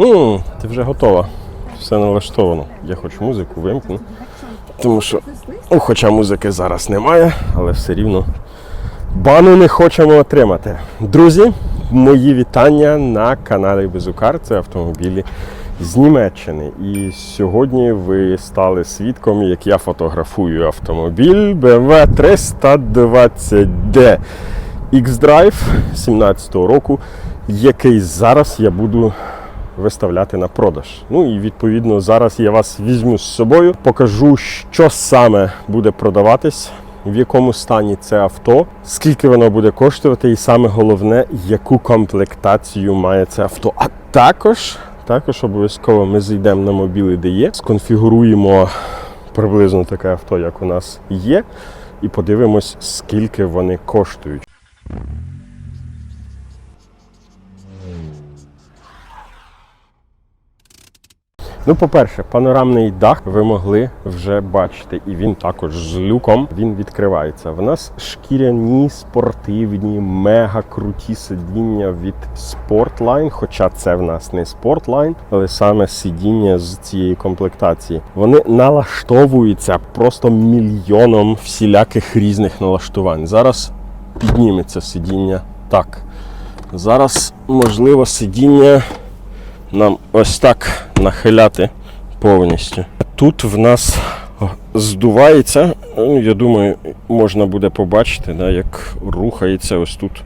М, ти вже готова. Все налаштовано. Я хочу музику вимкну. Тому що, ну, хоча музики зараз немає, але все рівно бану не хочемо отримати. Друзі, мої вітання на каналі Безукар. Це автомобілі з Німеччини. І сьогодні ви стали свідком, як я фотографую автомобіль BMW 320D X-Drive 17-го року, який зараз я буду виставляти на продаж. Ну і відповідно зараз я вас візьму з собою, покажу, що саме буде продаватись. В якому стані це авто, скільки воно буде коштувати, і саме головне, яку комплектацію має це авто. А також, також обов'язково ми зайдемо на мобіли, де є, сконфігуруємо приблизно таке авто, як у нас є, і подивимось, скільки вони коштують. Ну, по-перше, панорамний дах ви могли вже бачити, і він також з люком він відкривається. В нас шкіряні спортивні, мега круті сидіння від Sportline, хоча це в нас не Sportline, але саме сидіння з цієї комплектації. Вони налаштовуються просто мільйоном всіляких різних налаштувань. Зараз підніметься сидіння так. Зараз можливо сидіння нам ось так нахиляти повністю. Тут в нас здувається, ну, я думаю, можна буде побачити, да, як рухається ось тут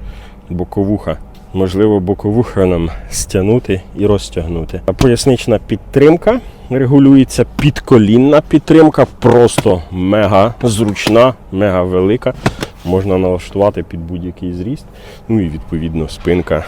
боковуха. Можливо, боковуха нам стягнути і розтягнути. Пояснична підтримка регулюється, підколінна підтримка, просто мега зручна, мега велика. Можна налаштувати під будь-який зріст. Ну і відповідно спинка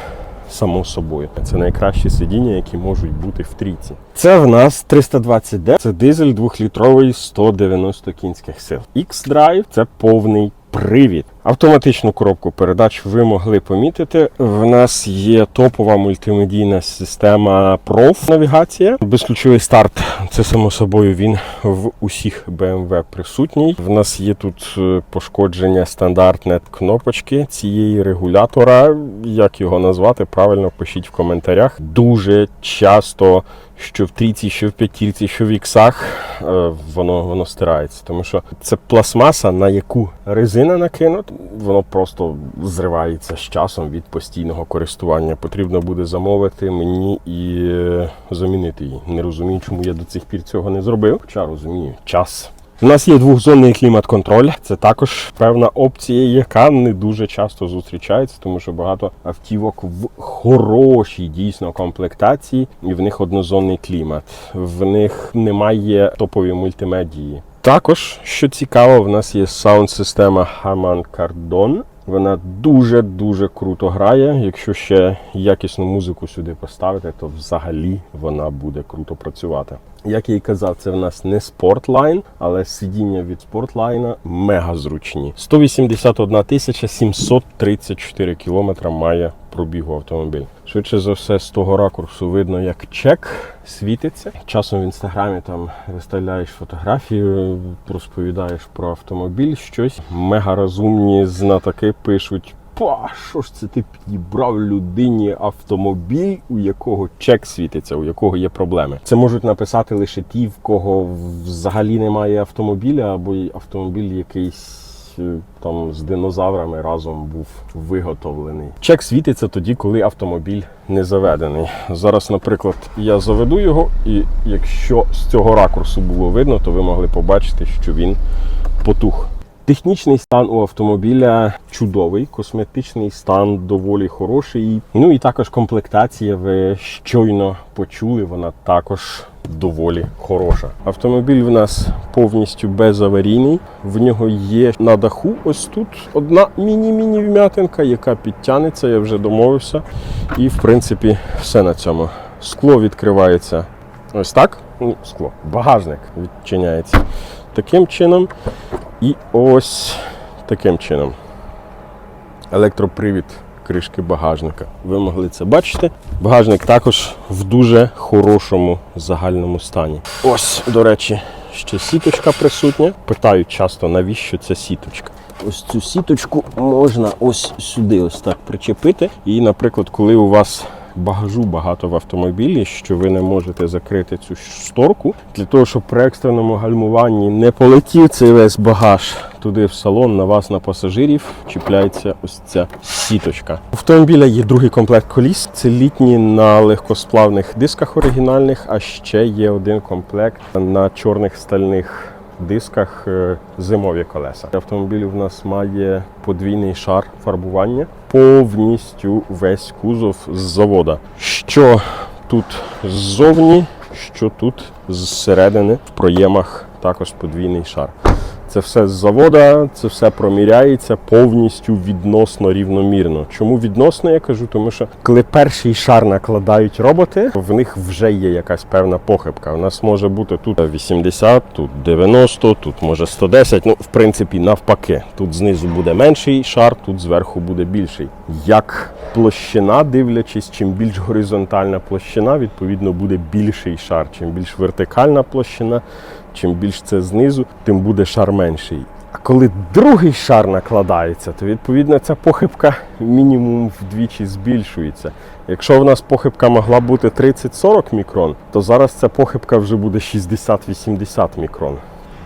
само собою. Це найкращі сидіння, які можуть бути в трійці. Це в нас 320D, це дизель 2-літровий 190 кінських сил. X-Drive це повний привід. Автоматичну коробку передач ви могли помітити. В нас є топова мультимедійна система PROF навігація. Безключовий старт. Це само собою він в усіх BMW присутній. В нас є тут е, пошкодження стандартне кнопочки цієї регулятора. Як його назвати? Правильно пишіть в коментарях. Дуже часто. Що в трійці, що в п'ятірці, що в іксах, е, воно воно стирається. Тому що це пластмаса, на яку резина накинуть, воно просто зривається з часом від постійного користування. Потрібно буде замовити мені і е, замінити її. Не розумію, чому я до цих пір цього не зробив. Хоча розумію, час. У нас є двохзонний клімат-контроль. Це також певна опція, яка не дуже часто зустрічається, тому що багато автівок в хорошій дійсно комплектації, і в них однозонний клімат. В них немає топової мультимедії. Також, що цікаво, в нас є саунд-система Harman Kardon. Вона дуже-дуже круто грає. Якщо ще якісну музику сюди поставити, то взагалі вона буде круто працювати. Як я і казав, це в нас не спортлайн, але сидіння від спортлайна мега зручні. 181 тисяча 734 кілометра має пробігу автомобіль. Швидше за все, з того ракурсу видно, як чек світиться. Часом в інстаграмі там виставляєш фотографію, розповідаєш про автомобіль, щось. Мега розумні знатоки пишуть. Па, що ж це ти підібрав людині автомобіль, у якого чек світиться, у якого є проблеми. Це можуть написати лише ті, в кого взагалі немає автомобіля, або автомобіль якийсь там з динозаврами разом був виготовлений. Чек світиться тоді, коли автомобіль не заведений. Зараз, наприклад, я заведу його, і якщо з цього ракурсу було видно, то ви могли побачити, що він потух. Технічний стан у автомобіля чудовий, косметичний стан доволі хороший. Ну і також комплектація, ви щойно почули, вона також доволі хороша. Автомобіль в нас повністю безаварійний. В нього є на даху ось тут одна міні-міні вм'ятинка, яка підтягнеться, я вже домовився. І в принципі все на цьому. Скло відкривається ось так. Ну, скло. Багажник відчиняється таким чином. І ось таким чином. Електропривід кришки багажника. Ви могли це бачити. Багажник також в дуже хорошому загальному стані. Ось, до речі, ще сіточка присутня. Питають часто, навіщо ця сіточка. Ось цю сіточку можна ось сюди ось так причепити. І, наприклад, коли у вас багажу багато в автомобілі, що ви не можете закрити цю шторку для того, щоб при екстреному гальмуванні не полетів цей весь багаж туди в салон, на вас, на пасажирів, чіпляється ось ця сіточка. У автомобіля є другий комплект коліс. Це літні на легкосплавних дисках оригінальних, а ще є один комплект на чорних стальних дисках е, зимові колеса. Автомобіль у нас має подвійний шар фарбування, повністю весь кузов з завода. Що тут ззовні, що тут зсередини в проємах також подвійний шар. Це все з завода, це все проміряється повністю відносно рівномірно. Чому відносно я кажу? Тому що коли перший шар накладають роботи, в них вже є якась певна похибка. У нас може бути тут 80, тут 90, тут може 110. Ну, в принципі, навпаки. Тут знизу буде менший шар, тут зверху буде більший. Як площина, дивлячись, чим більш горизонтальна площина, відповідно буде більший шар. Чим більш вертикальна площина, чим більш це знизу, тим буде шар менший. А коли другий шар накладається, то відповідно ця похибка мінімум вдвічі збільшується. Якщо в нас похибка могла бути 30-40 мікрон, то зараз ця похибка вже буде 60-80 мікрон.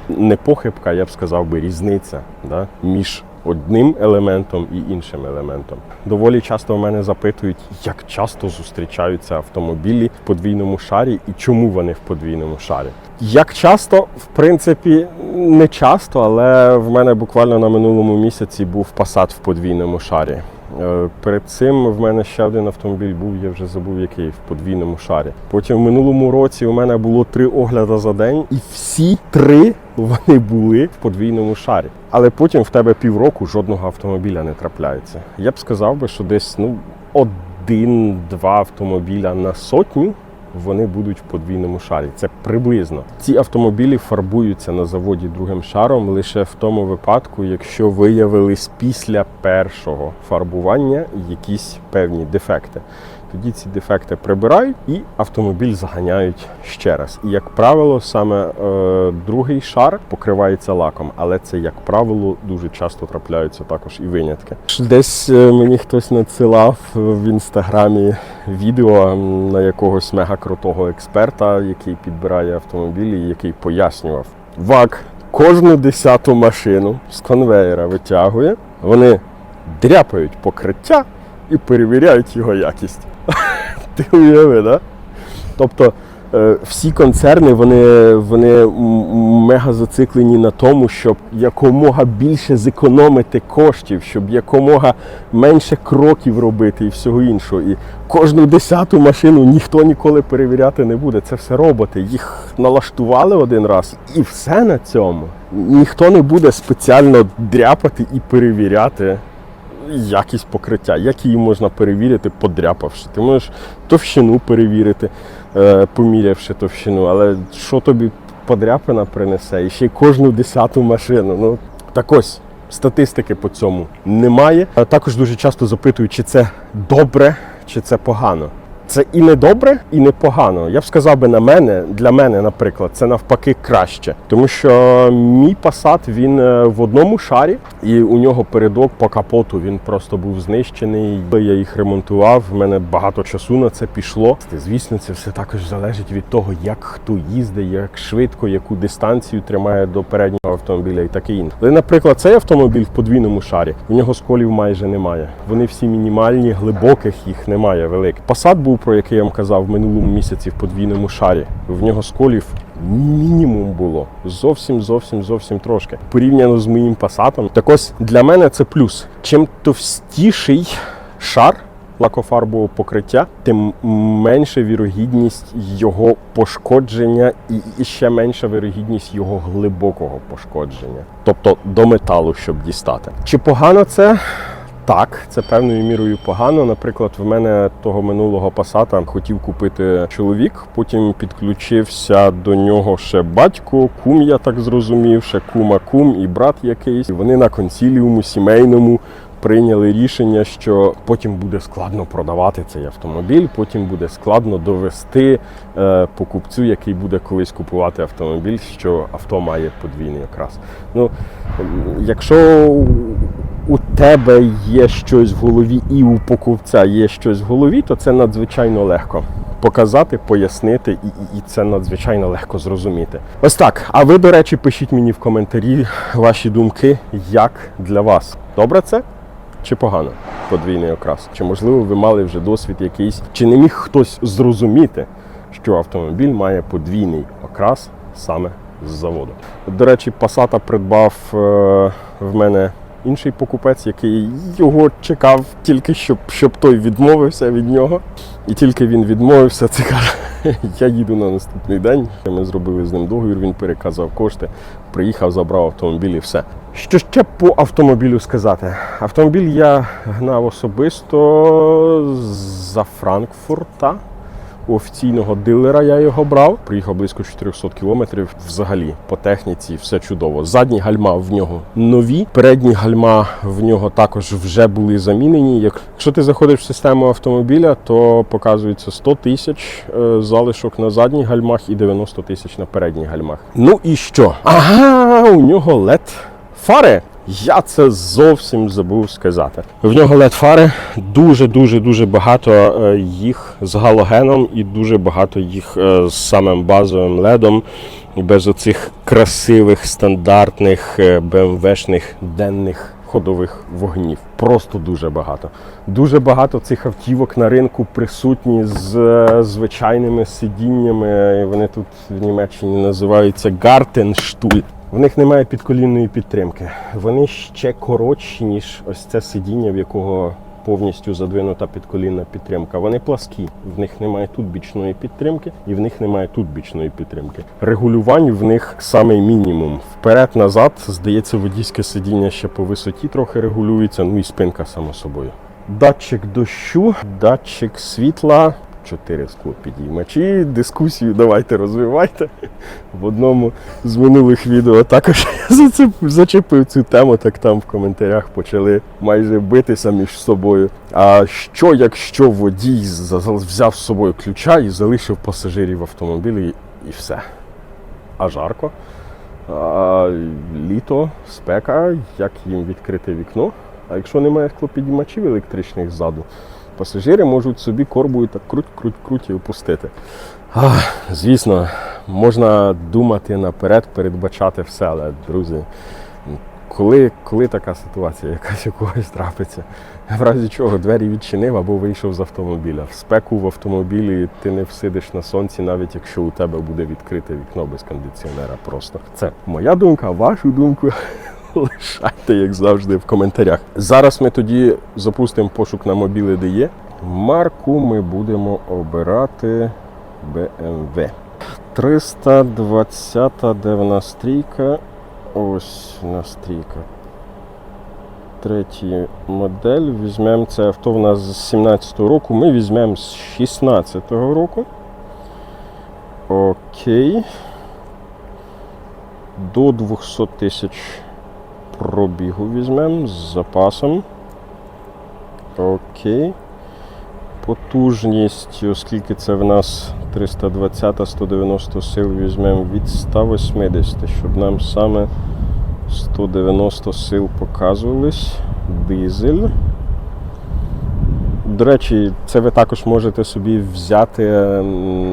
Не похибка, я б сказав би, різниця да, між одним елементом і іншим елементом. Доволі часто в мене запитують, як часто зустрічаються автомобілі в подвійному шарі і чому вони в подвійному шарі. Як часто, в принципі, не часто, але в мене буквально на минулому місяці був пасад в подвійному шарі. Е, Перед цим в мене ще один автомобіль був, я вже забув який в подвійному шарі. Потім в минулому році у мене було три огляди за день, і всі три вони були в подвійному шарі. Але потім в тебе півроку жодного автомобіля не трапляється. Я б сказав би, що десь ну один-два автомобіля на сотню. Вони будуть в подвійному шарі. Це приблизно. Ці автомобілі фарбуються на заводі другим шаром лише в тому випадку, якщо виявились після першого фарбування якісь певні дефекти. Тоді ці дефекти прибирають і автомобіль заганяють ще раз. І як правило, саме е, другий шар покривається лаком, але це, як правило, дуже часто трапляються також і винятки. Десь е, мені хтось надсилав в інстаграмі відео на якогось мегакрутого експерта, який підбирає автомобілі, який пояснював ВАК кожну десяту машину з конвейера витягує. Вони дряпають покриття і перевіряють його якість. Ти уяви, да? Тобто е, всі концерни вони, вони мега зациклені на тому, щоб якомога більше зекономити коштів, щоб якомога менше кроків робити і всього іншого. І кожну десяту машину ніхто ніколи перевіряти не буде. Це все роботи. Їх налаштували один раз, і все на цьому. Ніхто не буде спеціально дряпати і перевіряти якість покриття. Як її можна перевірити, подряпавши? Ти можеш товщину перевірити, е, помірявши товщину, але що тобі подряпина принесе? І ще й кожну десяту машину. Ну так ось. Статистики по цьому немає. Також дуже часто запитують, чи це добре, чи це погано. Це і не добре, і не погано. Я б сказав би на мене, для мене, наприклад, це навпаки краще. Тому що мій Passat, він е, в одному шарі, і у нього передок по капоту він просто був знищений. Я їх ремонтував. В мене багато часу на це пішло. Звісно, це все також залежить від того, як хто їздить, як швидко, яку дистанцію тримає до переднього автомобіля і таке інше. Але, наприклад, цей автомобіль в подвійному шарі, у нього сколів майже немає. Вони всі мінімальні, глибоких їх немає великих. Passat був, про який я вам казав в минулому місяці в подвійному шарі. В нього сколів мінімум було. Зовсім, зовсім, зовсім трошки. Порівняно з моїм пасатом. Так ось для мене це плюс. Чим товстіший шар лакофарбового покриття, тим менша вірогідність його пошкодження і ще менша вірогідність його глибокого пошкодження. Тобто до металу, щоб дістати. Чи погано це? Так, це певною мірою погано. Наприклад, в мене того минулого пасата хотів купити чоловік, потім підключився до нього ще батько, кум, я так зрозумів, ще кума кум і брат якийсь. І Вони на консіліуму сімейному прийняли рішення, що потім буде складно продавати цей автомобіль, потім буде складно довести е, покупцю, який буде колись купувати автомобіль, що авто має подвійний окрас. Ну, якщо у тебе є щось в голові і у покупця є щось в голові, то це надзвичайно легко. Показати, пояснити, і, і, і це надзвичайно легко зрозуміти. Ось так. А ви, до речі, пишіть мені в коментарі ваші думки, як для вас. Добре це? Чи погано подвійний окрас? Чи можливо ви мали вже досвід якийсь? Чи не міг хтось зрозуміти, що автомобіль має подвійний окрас саме з заводу? До речі, Passat придбав е, в мене інший покупець, який його чекав тільки щоб, щоб той відмовився від нього. І тільки він відмовився, це каже, я їду на наступний день. Ми зробили з ним договір, він переказав кошти, приїхав, забрав автомобіль і все. Що ще по автомобілю сказати? Автомобіль я гнав особисто за Франкфурта. Офіційного дилера я його брав. Приїхав близько 400 кілометрів. Взагалі по техніці все чудово. Задні гальма в нього нові, передні гальма в нього також вже були замінені. Якщо ти заходиш в систему автомобіля, то показується 100 тисяч е, залишок на задніх гальмах і 90 тисяч на передніх гальмах. Ну і що? Ага, у нього LED фари. Я це зовсім забув сказати. В нього led фари дуже дуже багато е, їх з галогеном і дуже багато їх е, з самим базовим ледом. Без оцих красивих стандартних е, BMW-шних денних ходових вогнів. Просто дуже багато. Дуже багато цих автівок на ринку присутні з е, звичайними сидіннями. Вони тут в Німеччині називаються Gartenstuhl. В них немає підколінної підтримки. Вони ще коротші, ніж ось це сидіння, в якого повністю задвинута підколінна підтримка. Вони пласкі, в них немає тут бічної підтримки, і в них немає тут бічної підтримки. Регулювань в них самий мінімум. Вперед-назад, здається, водійське сидіння ще по висоті трохи регулюється, ну і спинка само собою. Датчик дощу, датчик світла. Чотири склопідіймачі. Дискусію давайте розвивайте. В одному з минулих відео також я зачепив цю тему, так там в коментарях почали майже битися між собою. А що, якщо водій взяв з собою ключа і залишив пасажирів в автомобілі і все? А жарко? А, літо, спека, як їм відкрити вікно? А якщо немає склопідіймачів електричних ззаду, пасажири можуть собі корбою так круть, круть, круть і опустити. Ах, звісно, можна думати наперед, передбачати все, але, друзі, коли, коли така ситуація якась у когось трапиться, в разі чого двері відчинив або вийшов з автомобіля. В спеку в автомобілі ти не всидиш на сонці, навіть якщо у тебе буде відкрите вікно без кондиціонера. Просто це моя думка, вашу думку. Лишайте, як завжди, в коментарях. Зараз ми тоді запустимо пошук на мобіли, де є. Марку ми будемо обирати BMW. 320, де вона стрійка? Ось вона стрійка. Третій модель. Візьмемо це авто в нас з 17-го року. Ми візьмемо з 16-го року. Окей. До 200 тисяч пробігу візьмемо з запасом. Окей. Потужність, оскільки це в нас 320-190 сил, візьмемо від 180, щоб нам саме 190 сил показувались. Дизель. До речі, це ви також можете собі взяти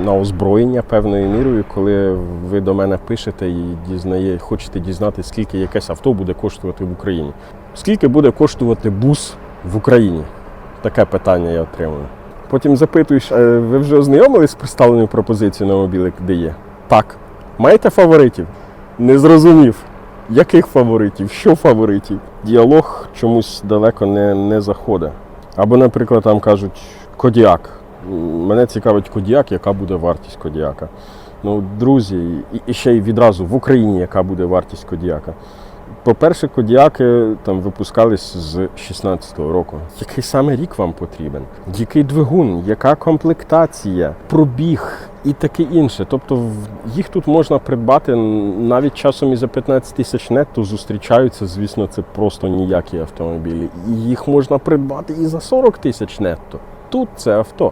на озброєння певною мірою, коли ви до мене пишете і дізнає, хочете дізнатися, скільки якесь авто буде коштувати в Україні. Скільки буде коштувати бус в Україні? Таке питання я отримую. Потім запитуєш, «Е, ви вже ознайомились з представленою пропозицією на мобілик, де є? Так. Маєте фаворитів? Не зрозумів. Яких фаворитів? Що фаворитів? Діалог чомусь далеко не, не заходить. Або, наприклад, там кажуть Кодіак. Мене цікавить Кодіак, яка буде вартість Кодіака. Ну, друзі, і, ще й відразу в Україні, яка буде вартість Кодіака. По-перше, Кодіаки там випускались з 16-го року. Який саме рік вам потрібен? Який двигун, яка комплектація, пробіг і таке інше. Тобто їх тут можна придбати навіть часом і за 15 тисяч нетто зустрічаються, звісно, це просто ніякі автомобілі. І їх можна придбати і за 40 тисяч нетто. Тут це авто.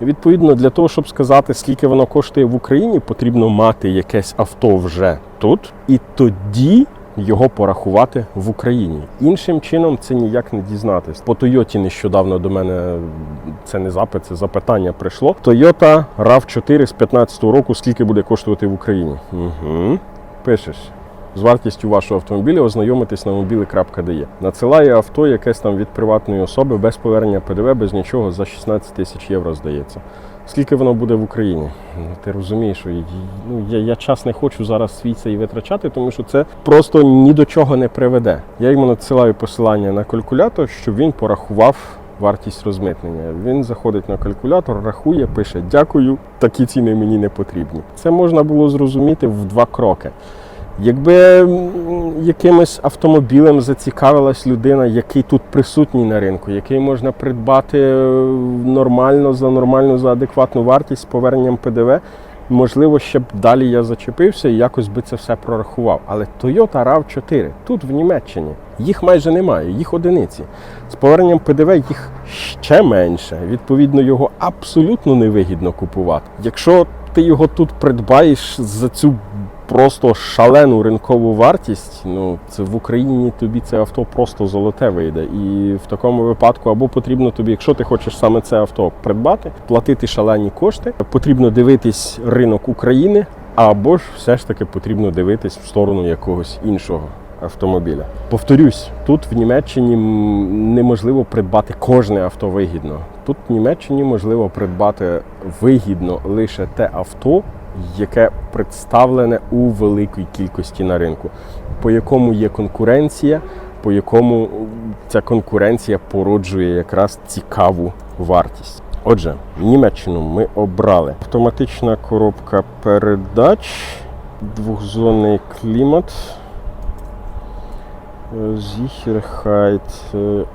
Відповідно, для того, щоб сказати, скільки воно коштує в Україні, потрібно мати якесь авто вже тут. І тоді його порахувати в Україні. Іншим чином це ніяк не дізнатись. По Тойоті нещодавно до мене це не запит, це запитання прийшло. Toyota RAV4 з 15 року скільки буде коштувати в Україні? Угу. Пишеш. З вартістю вашого автомобіля ознайомитись на mobile.de. Надсилає авто якесь там від приватної особи без повернення ПДВ, без нічого за 16 тисяч євро, здається. Скільки воно буде в Україні? Ну, Ти розумієш, що ну, я, я час не хочу зараз свій цей витрачати, тому що це просто ні до чого не приведе. Я йому надсилаю посилання на калькулятор, щоб він порахував вартість розмитнення. Він заходить на калькулятор, рахує, пише Дякую, такі ціни мені не потрібні. Це можна було зрозуміти в два кроки. Якби якимось автомобілем зацікавилась людина, який тут присутній на ринку, який можна придбати е, нормально за нормальну за адекватну вартість з поверненням ПДВ, можливо, ще б далі я зачепився і якось би це все прорахував. Але Toyota RAV4 тут в Німеччині їх майже немає, їх одиниці. З поверненням ПДВ їх ще менше. Відповідно, його абсолютно невигідно купувати. Якщо ти його тут придбаєш за цю просто шалену ринкову вартість, ну це в Україні тобі це авто просто золоте вийде. І в такому випадку або потрібно тобі, якщо ти хочеш саме це авто придбати, платити шалені кошти, потрібно дивитись ринок України, або ж все ж таки потрібно дивитись в сторону якогось іншого. Автомобіля. Повторюсь, тут в Німеччині неможливо придбати кожне авто вигідно. Тут в Німеччині можливо придбати вигідно лише те авто, яке представлене у великій кількості на ринку, по якому є конкуренція, по якому ця конкуренція породжує якраз цікаву вартість. Отже, Німеччину ми обрали автоматична коробка передач, двохзонний клімат. Sicherheit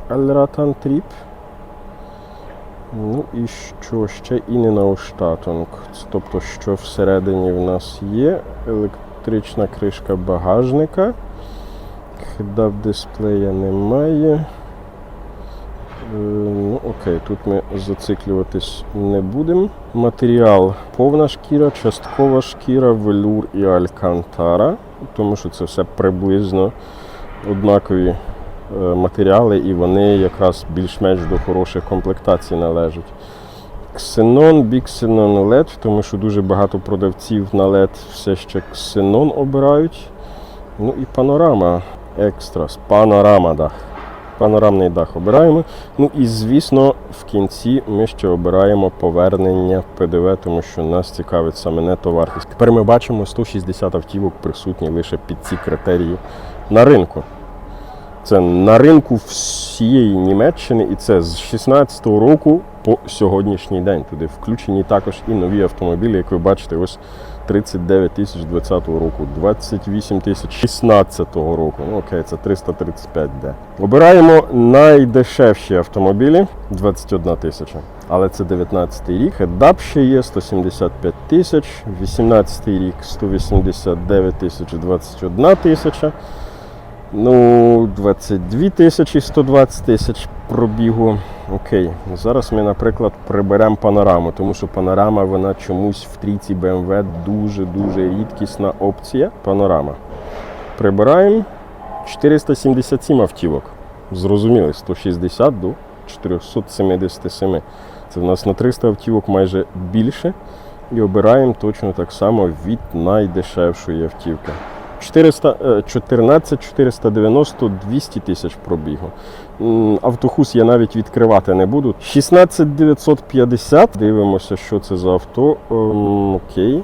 Allradantrieb. Ну і що ще і не Наустатунг. Тобто, що всередині в нас є електрична кришка багажника. Хедап дисплея немає. Е, Ну, окей, тут ми зациклюватись не будемо. Матеріал повна шкіра, часткова шкіра, велюр і алькантара, тому що це все приблизно однакові матеріали, і вони якраз більш-менш до хороших комплектацій належать. Ксенон, біксенон LED, тому що дуже багато продавців на LED все ще ксенон обирають. Ну і панорама екстрас, панорама дах. Панорамний дах обираємо. Ну і звісно, в кінці ми ще обираємо повернення ПДВ, тому що нас цікавить саме нетовартість. Тепер ми бачимо 160 автівок присутні лише під ці критерії на ринку. Це на ринку всієї Німеччини, і це з 16-го року по сьогоднішній день. Туди включені також і нові автомобілі, як ви бачите, ось 39 тисяч 20 року, 28 тисяч 16 року. Ну окей, це 335 де. Обираємо найдешевші автомобілі 21 тисяча. Але це 19 рік. Хедап ще є 175 тисяч, 18 рік 189 тисяч 21 тисяча. Ну, 22 тисячі 120 тисяч пробігу. Окей. Зараз ми, наприклад, приберемо панораму, тому що панорама вона чомусь в трійці BMW дуже-дуже рідкісна опція. Панорама. Прибираємо 477 автівок. Зрозуміли, 160 до 477. Це в нас на 300 автівок майже більше. І обираємо точно так само від найдешевшої автівки. 400, е, 14 490 200 тисяч пробігу. М, Автохус я навіть відкривати не буду. 16 950. Дивимося, що це за авто. Ем, Окей.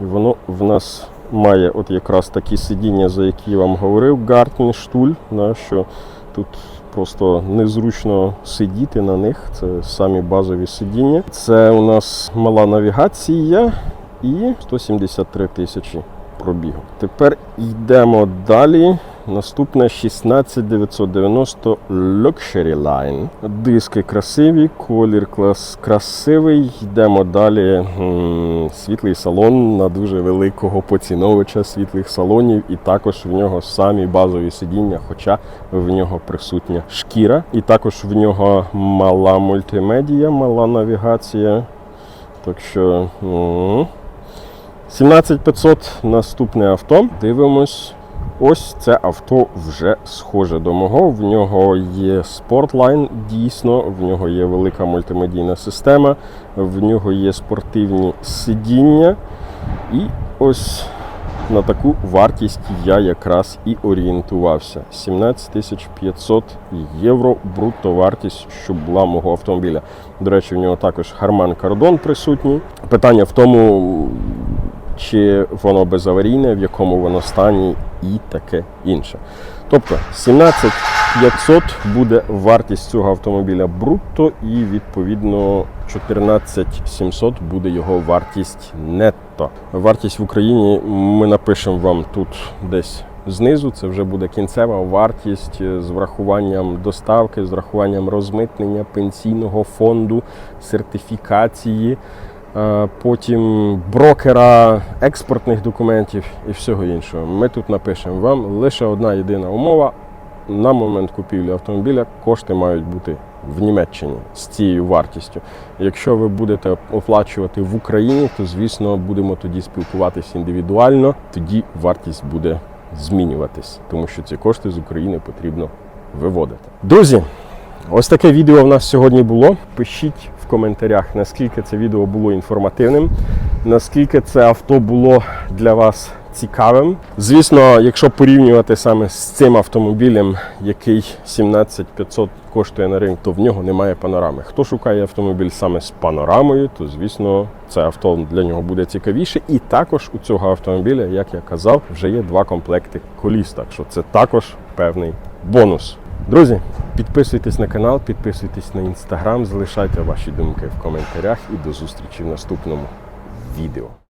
Воно в нас має от якраз такі сидіння, за які я вам говорив, Гартнштуль, да, що тут просто незручно сидіти на них. Це самі базові сидіння. Це у нас мала навігація і 173 тисячі пробігу. Тепер йдемо далі. Наступне 16990 Luxury Line. Диски красиві, колір клас красивий. Йдемо далі. Світлий салон на дуже великого поціновича світлих салонів, і також в нього самі базові сидіння, хоча в нього присутня шкіра. І також в нього мала мультимедія, мала навігація. Так що. М, 17500 наступне авто. Дивимось. ось це авто вже схоже до мого. В нього є Sportline, дійсно, в нього є велика мультимедійна система, в нього є спортивні сидіння. І ось на таку вартість я якраз і орієнтувався. 17 500 євро брутто вартість, щоб була мого автомобіля. До речі, в нього також Harman Kardon присутній. Питання в тому, чи воно безаварійне, в якому воно стані і таке інше. Тобто 17 500 буде вартість цього автомобіля брутто, і відповідно 14 700 буде його вартість нетто. Вартість в Україні ми напишемо вам тут десь. Знизу це вже буде кінцева вартість з врахуванням доставки, з врахуванням розмитнення пенсійного фонду, сертифікації, потім брокера, експортних документів і всього іншого. Ми тут напишемо вам лише одна єдина умова. На момент купівлі автомобіля кошти мають бути в Німеччині з цією вартістю. Якщо ви будете оплачувати в Україні, то звісно будемо тоді спілкуватися індивідуально. Тоді вартість буде змінюватись, тому що ці кошти з України потрібно виводити. Друзі, ось таке відео в нас сьогодні було. Пишіть в коментарях, наскільки це відео було інформативним, наскільки це авто було для вас цікавим. Звісно, якщо порівнювати саме з цим автомобілем, який 17500 коштує на ринку, то в нього немає панорами. Хто шукає автомобіль саме з панорамою, то звісно це авто для нього буде цікавіше. І також у цього автомобіля, як я казав, вже є два комплекти коліс. Так що це також певний бонус. Друзі, підписуйтесь на канал, підписуйтесь на інстаграм, залишайте ваші думки в коментарях і до зустрічі в наступному відео.